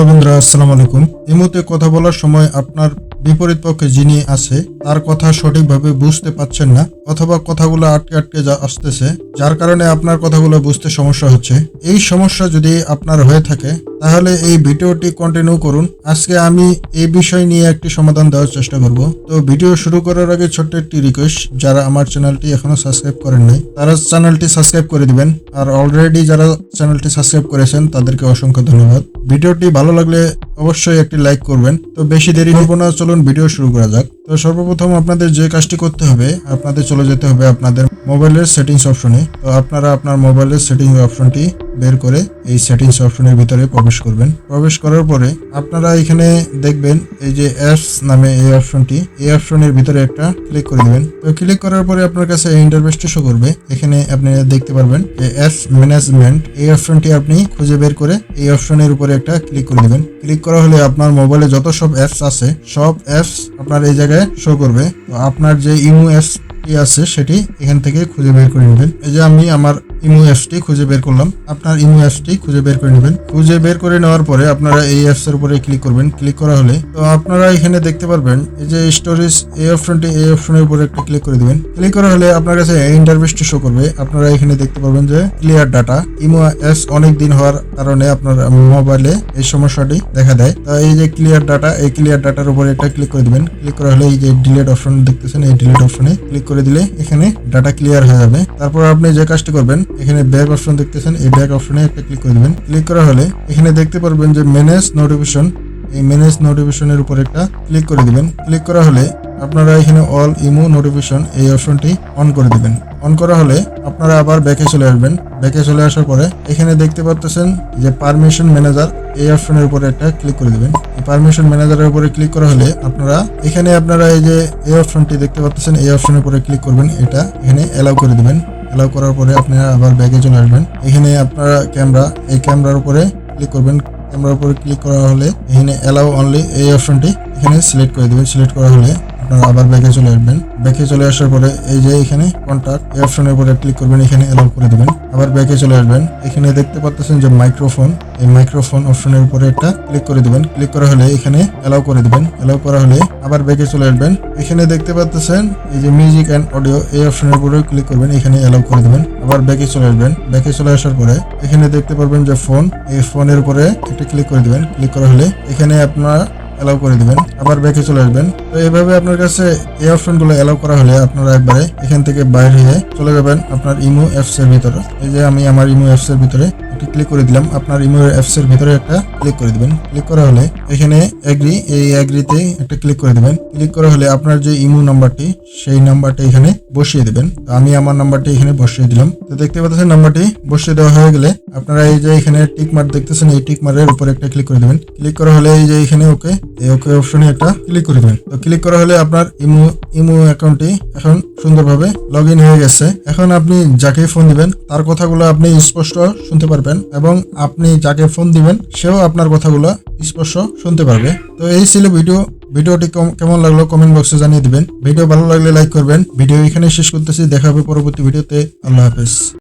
Hello বন্ধুরা আসসালামু আলাইকুম। এই মুহূর্তে কথা বলার সময় আপনার বিপরীত পক্ষে যিনি আছে, তার কথা সঠিকভাবে বুঝতে পাচ্ছেন না অথবা কথাগুলো আটকে আটকে যা আসতেছে, যার কারণে আপনার কথাগুলো বুঝতে সমস্যা হচ্ছে। এই সমস্যা যদি আপনার হয়ে থাকে, তাহলে এই ভিডিওটি কন্টিনিউ করুন। আজকে আমি এই বিষয় নিয়ে একটি সমাধান দেওয়ার চেষ্টা করব। তো ভিডিও শুরু করার আগে ছোট্ট একটি রিকোয়েস্ট যারা আমার চ্যানেলটি এখনও সাবস্ক্রাইব করেন নাই, তারা চ্যানেলটি সাবস্ক্রাইব করে দিবেন। আর অলরেডি যারা চ্যানেলটি সাবস্ক্রাইব করেছেন, তাদেরকে অসংখ্য ধন্যবাদ। ভিডিওটি ভালো লাগলে অবশ্যই একটি লাইক করবেন। তো বেশি দেরি হব না চলুন ভিডিও শুরু করা যাক। তো সর্বপ্রথম আপনাদের যে কাজটি করতে হবে, আপনাদের চলে যেতে হবে আপনাদের মোবাইলের সেটিংস অপশনে তো আপনারা আপনার মোবাইলের সেটিংস অপশনটি বের করে এই সেটিংস অপশনের ভিতরে প্রবেশ করবেন। প্রবেশ করার পরে আপনারা এখানে দেখবেন এই যে অ্যাপস নামে এই অপশনটি এই অপশনের ভিতরে একটা ক্লিক করে দেবেন। তো ক্লিক করার পরে আপনার কাছে এই ইন্টারফেসটি শো করবে। এখানে আপনি দেখতে পারবেন যে অ্যাপস ম্যানেজমেন্ট এই অপশনটি আপনি খুঁজে বের করে এই অপশনের উপরে একটা ক্লিক করে দেবেন। ক্লিক করা হলে আপনার মোবাইলে যত সব অ্যাপস আছে, সব অ্যাপস আপনার এই জায়গায় শো করবে। তো আপনার যে ইউএসপি কি আছে, সেটি এখান থেকে খুঁজে বের করে নেবেন। এই যে আমি আমার ইমো অ্যাপসটি খুঁজে বের করলাম। আপনার ইমো অ্যাপসটি খুঁজে বের করে নেবেন। খুঁজে বের করে নেওয়ার পরে আপনারা এই অ্যাপস এর উপরে ক্লিক করবেন। ক্লিক করা হলে তো আপনারা এখানে দেখতে পারবেন, এই যে স্টোরেজ এই অপশনটি এই অপশনের উপরে একটা ক্লিক করে দিবেন। ক্লিক করা হলে আপনার কাছে এই ইন্টারফেসটি শো করবে। আপনারা এখানে দেখতে পারবেন যে ক্লিয়ার ডাটা ইমো অ্যাপস অনেক দিন হওয়ার কারণে আপনার মোবাইলে এই সমস্যাটি দেখা দেয়। তো এই যে ক্লিয়ার ডাটা এই ক্লিয়ার ডাটার উপরে একটা ক্লিক করে দিবেন। ক্লিক করা হলে এই যে ডিলেট অপশন দেখতেছেন, এই ডিলেট অপশনে ক্লিক করে দিলে এখানে ডাটা ক্লিয়ার হয়ে যাবে। তারপর আপনি যে কাজটি করবেন এখানে ব্যাক অপশন দেখতেছেন, এই ব্যাক অপশনে একটা ক্লিক করে দিবেন ক্লিক করা হলে এখানে দেখতে পারবেন যে ম্যানেজ নোটিফিকেশন এই ম্যানেজ নোটিফিকেশনের উপর একটা ক্লিক করে দিবেন। ক্লিক করা হলে আপনারা এখানে অল ইমো নোটিফিকেশন এই অপশনটি অন করে দিবেন। অন করা হলে আপনারা আবার ব্যাকে চলে আসবেন। ব্যাকে চলে আসার পরে এখানে দেখতে পাচ্ছেন যে পারমিশন ম্যানেজার এই অপশনের উপরে একটা ক্লিক করে দিবেন। এই পারমিশন ম্যানেজারের উপরে ক্লিক করা হলে আপনারা এখানে আপনারা এই যে এই অপশনটি দেখতে পাচ্ছেন এই অপশনের উপরে ক্লিক করবেন। এটা এখানে অ্যালাউ করে দিবেন। অ্যালাউ করার পরে আপনারা আবার ব্যাগে চলে আসবেন। এখানে আপনারা ক্যামেরা, এই ক্যামেরার উপরে ক্লিক করবেন। ক্যামেরার উপরে ক্লিক করা হলে এখানে অ্যালাউ অনলি এই অপশনটি এখানে সিলেক্ট করে দেবেন। সিলেক্ট করা হলে আপনারা আবার ব্যাকে চলে আসবেন। ব্যাকে চলে আসার পরে এই যে এখানে কন্ট্যাক্ট এই অপশনের উপরে ক্লিক করবেন, এখানে অ্যালাউ করে দেবেন। আবার ব্যাকে চলে আসবেন। এখানে দেখতে পাচ্ছেন যে মাইক্রোফোন এই মাইক্রোফোন অপশনের উপরে একটা ক্লিক করে দিবেন। ক্লিক করা হলে এখানে অ্যালাউ করে দিবেন। অ্যালাউ করা হলে আবার ব্যাকে চলে আসবেন। এখানে দেখতে পাচ্ছেন এই যে মিউজিক অ্যান্ড অডিও এই অপশনের উপরে ক্লিক করবেন, এখানে অ্যালাউ করে দিবেন। আবার ব্যাকে চলে আসবেন। ব্যাকে চলে আসার পরে এখানে দেখতে পারবেন যে ফোন এই ফোনের উপরে একটা ক্লিক করে দিবেন। ক্লিক করা হলে এখানে আপনার অ্যালাউ করে দিবেন, আবার ব্যাকে চলে আসবেন। তো এইভাবে আপনার কাছে এই অপশনগুলো অ্যালাউ করা হলে আপনারা একবারে এখান থেকে বাইরে হয়ে চলে যাবেন আপনার ইমো অ্যাপস এর ভিতরে। এই যে আমি আমার ইমো অ্যাপস এর ভিতরে ক্লিক করে দিলাম, আপনার ইমো অ্যাপস এর ভিতরে একটা ক্লিক করে দিবেন। ক্লিক করা হলে এখানে এগ্রি এই এগ্রিতে একটা ক্লিক করে দিবেন। ক্লিক করা হলে আপনার যে ইমো নাম্বারটি সেই নাম্বারটি এখানে বসিয়ে দিবেন। তো আমি আমার নাম্বারটি এখানে বসিয়ে দিলাম। তো দেখতে পাচ্ছেন নাম্বারটি বসিয়ে দেওয়া হয়ে গেলে আপনারা এই যে এখানে টিক মার্ক দেখতেছেন, এই টিক মার্কের উপরে একটা ক্লিক করে দিবেন। ক্লিক করা হলে এই যে এখানে ওকে ওকে অপশনে একটা ক্লিক করে দিবেন। তো ক্লিক করা হলে আপনার ইমো ইমো অ্যাকাউন্টটি এখন সুন্দরভাবে লগ ইন হয়ে গেছে। এখন আপনি যাকে ফোন দিবেন, তার কথাগুলো আপনি স্পষ্ট শুনতে পারবেন এবং আপনি যাকে ফোন দিবেন, সেও আপনার কথাগুলো স্পষ্ট শুনতে পারবে। তো এই ছিল ভিডিও। ভিডিওটি কম- কেমন লাগল কমেন্ট বক্সে জানিয়ে দিবেন। ভিডিও ভালো লাগলে লাইক করবেন। ভিডিও এখানে শেষ করতেছি। দেখা হবে পরবর্তী ভিডিওতে। আল্লাহ হাফেজ।